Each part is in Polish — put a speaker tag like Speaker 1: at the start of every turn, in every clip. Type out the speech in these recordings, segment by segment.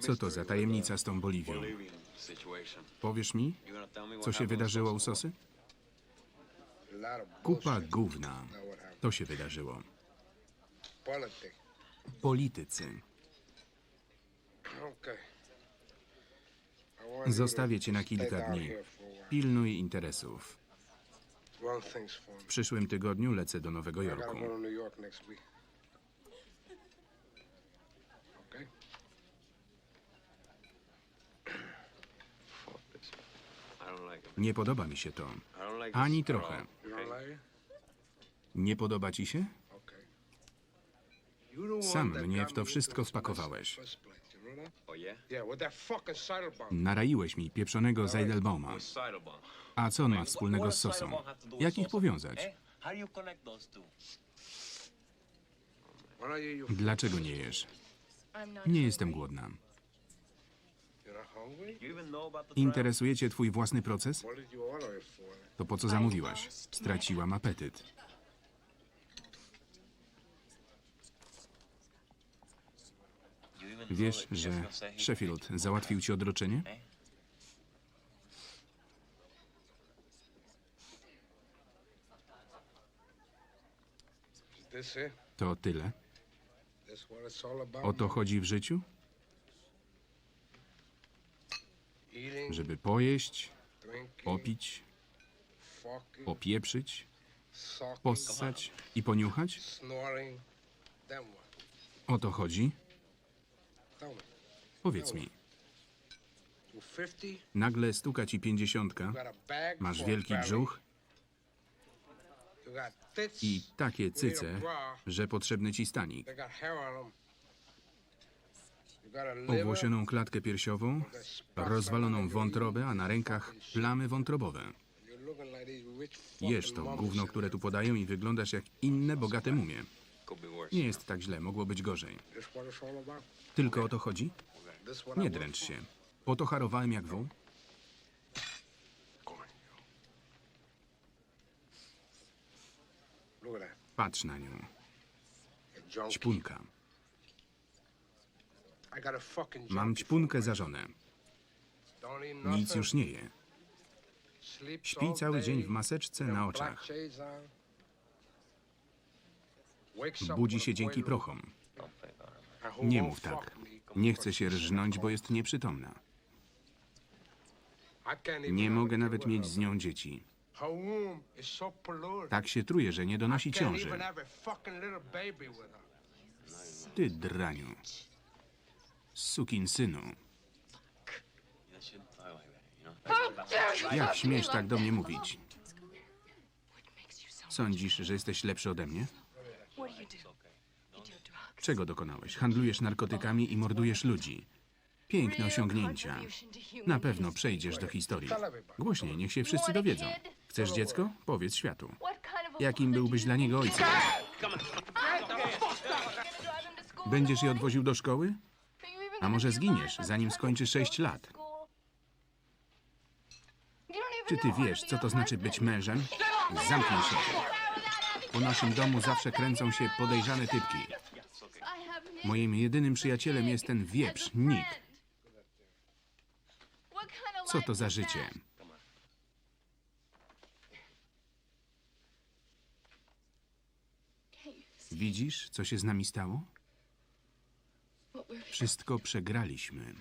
Speaker 1: Co to za tajemnica z tą Boliwią? Powiesz mi, co się wydarzyło u Sosy? Kupa gówna. To się wydarzyło. Politycy. Zostawię cię na kilka dni. Pilnuj interesów. W przyszłym tygodniu lecę do Nowego Jorku. Nie podoba mi się to. Ani trochę. Nie podoba ci się? Sam mnie w to wszystko wpakowałeś. Naraiłeś mi pieprzonego Zeidelbauma. A co on ma wspólnego z Sosą? Jak ich powiązać? Dlaczego nie jesz? Nie jestem głodna. Interesuje cię twój własny proces? To po co zamówiłaś? Straciłam apetyt. Wiesz, że Sheffield załatwił ci odroczenie? To tyle. O to chodzi w życiu? Żeby pojeść, popić, popieprzyć, possać i poniuchać? O to chodzi? Powiedz mi, nagle stuka ci pięćdziesiątka, masz wielki brzuch i takie cyce, że potrzebny ci stanik. Owłosioną klatkę piersiową, rozwaloną wątrobę, a na rękach plamy wątrobowe. Jesz to gówno, które tu podają i wyglądasz jak inne bogate mumie. Nie jest tak źle, mogło być gorzej. Tylko o to chodzi? Nie dręcz się. Po to harowałem jak wół? Patrz na nią. Ćpunka. Mam ćpunkę za żonę. Nic już nie je. Śpi cały dzień w maseczce na oczach. Budzi się dzięki prochom. Nie mów tak. Nie chcę się rżnąć, bo jest nieprzytomna. Nie mogę nawet mieć z nią dzieci. Tak się truje, że nie donosi ciąży. Ty draniu. Sukin synu. Jak śmiesz tak do mnie mówić? Sądzisz, że jesteś lepszy ode mnie? Czego dokonałeś? Handlujesz narkotykami i mordujesz ludzi. Piękne osiągnięcia. Na pewno przejdziesz do historii. Głośniej, niech się wszyscy dowiedzą. Chcesz dziecko? Powiedz światu. Jakim byłbyś dla niego ojcem? Będziesz je odwoził do szkoły? A może zginiesz, zanim skończy 6 lat? Czy ty wiesz, co to znaczy być mężem? Zamknij się. Po naszym domu zawsze kręcą się podejrzane typki. Moim jedynym przyjacielem jest ten wieprz, Nick. Co to za życie? Widzisz, co się z nami stało? Wszystko przegraliśmy.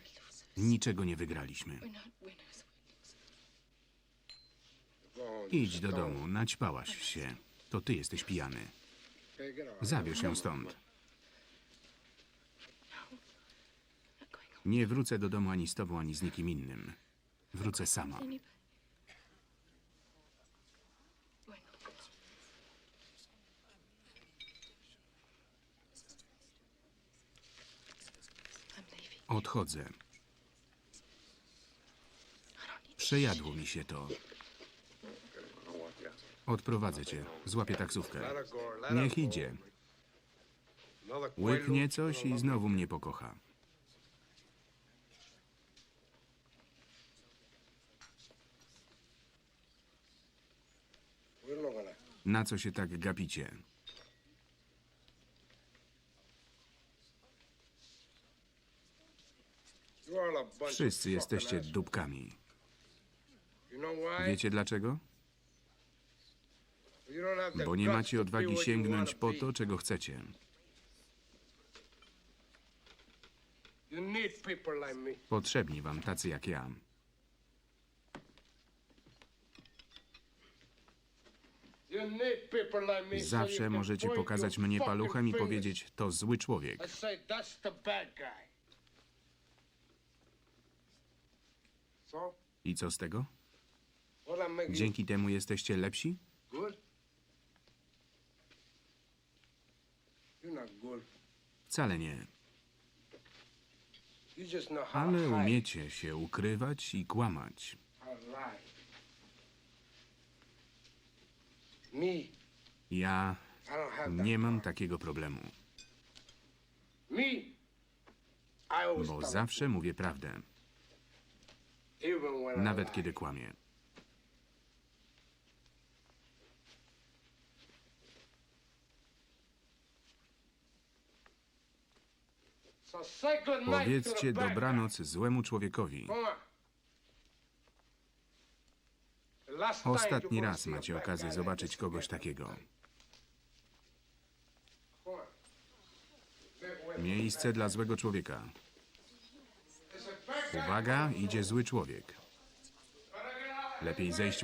Speaker 1: Niczego nie wygraliśmy. Idź do domu, naćpałaś się. To ty jesteś pijany. Zabierz ją stąd. Nie wrócę do domu ani z tobą, ani z nikim innym. Wrócę sama. Odchodzę. Przejadło mi się to. Odprowadzę cię. Złapię taksówkę. Niech idzie. Łyknie coś i znowu mnie pokocha. Na co się tak gapicie? Wszyscy jesteście dupkami. Wiecie dlaczego? Bo nie macie odwagi sięgnąć po to, czego chcecie. Potrzebni wam tacy jak ja. Zawsze możecie pokazać mnie paluchem i powiedzieć, to zły człowiek. I co z tego? Dzięki temu jesteście lepsi? Wcale nie. Ale umiecie się ukrywać i kłamać. Ja nie mam takiego problemu, bo zawsze mówię prawdę, nawet kiedy
Speaker 2: the
Speaker 1: Powiedzcie dobranoc złemu człowiekowi. Ostatni raz macie okazję zobaczyć kogoś takiego. Miejsce dla złego człowieka. Uwaga, idzie zły człowiek. Lepiej zejść